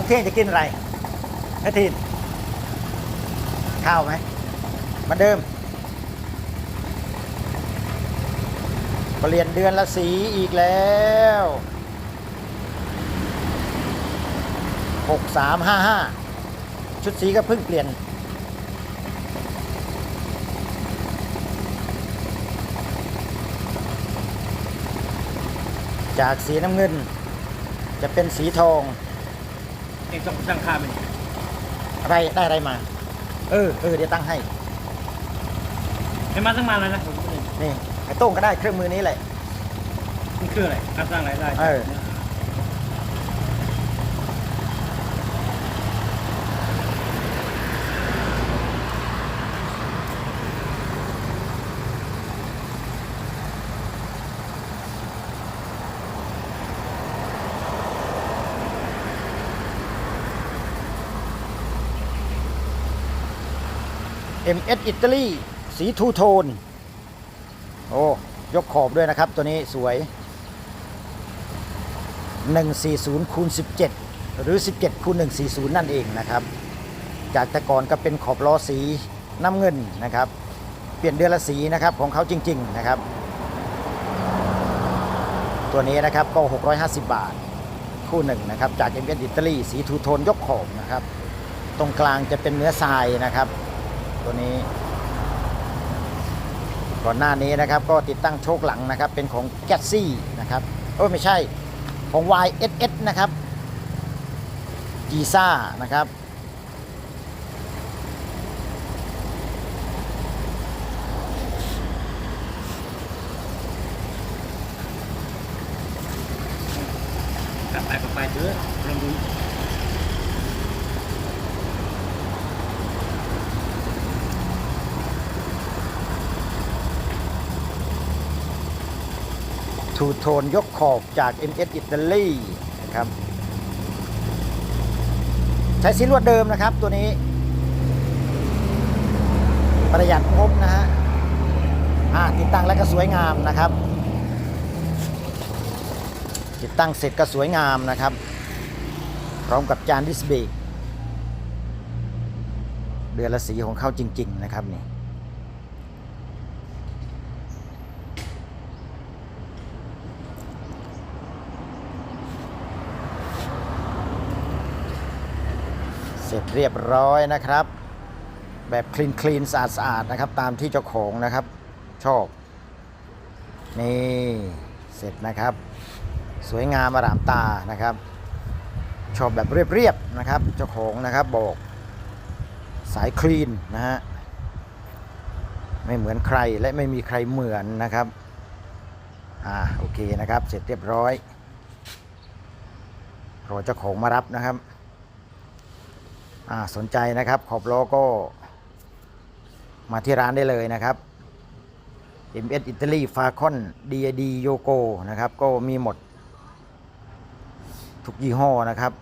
อนเที่ยงจะกินอะไรแม่ทีนข้าวไหมมาเดิมเปลี่ยนเดือนละสีอีกแล้วหกสามห้าห้าชุดสีก็เพิ่งเปลี่ยน จากสีน้ำเงิน จะเป็นสีทอง เองต้องตั้งค่ามันอะไรได้อะไรมา เออเออเดี๋ยวตั้งให้ให้มาตั้งมาแล้วนะผมก็เลยนี่ไอ้โต้งก็ได้เครื่องมือนี้แหละ มันคืออะไรการสร้างรายได้เออ MS อิตาลีสีทูโทน โอ้ ยกขอบด้วยนะครับ ตัวนี้สวย 140คูณ17 หรือ 17คูณ140 นั่นเองนะครับ จากแต่ก่อนก็เป็นขอบล้อสีน้ำเงินนะครับ เปลี่ยนเดือนละสีนะครับของเขาจริง ๆ นะครับ ตัวนี้นะครับก็ 650 บาท คู่หนึ่งนะครับ จาก MS อิตาลีสีทูโทนยกขอบนะครับ ตรงกลางจะเป็นเนื้อทรายนะครับ ตัวนี้ ก่อนหน้านี้นะครับก็ติดตั้งโชคหลังนะครับ เป็นของแกซี่นะครับเออไม่ใช่ของ YSS นะครับจีซ่านะครับกลับไปกลับไปเถอะลองดู ทูโทนยกขอบจาก MS อิตาลีนะครับ ใช้สีลวดเดิมนะครับตัวนี้ ประหยัดงบนะฮะติดตั้งแล้วก็สวยงามนะครับ ติดตั้งเสร็จก็สวยงามนะครับ พร้อมกับจานดิสเบรกเดือนละสีของเขาจริง ๆ นะครับนี่ เสร็จเรียบร้อยนะครับ แบบคลีนคลีนสะอาดสะอาดนะครับ ตามที่เจ้าของนะครับ ชอบ นี่เสร็จนะครับ สวยงามอารามตานะครับ ชอบแบบเรียบๆนะครับ เจ้าของนะครับบอกสายคลีนนะฮะไม่เหมือนใครและไม่มีใครเหมือนนะครับอ่าโอเคนะครับ เสร็จเรียบร้อยรอเจ้าของมารับนะครับ สนใจนะครับ ขอบล้อก็มาที่ร้านได้เลยนะครับ MS อิตาลีฟาคอน DAD โยโกนะครับ ก็มีหมด ทุกยี่ห้อนะครับ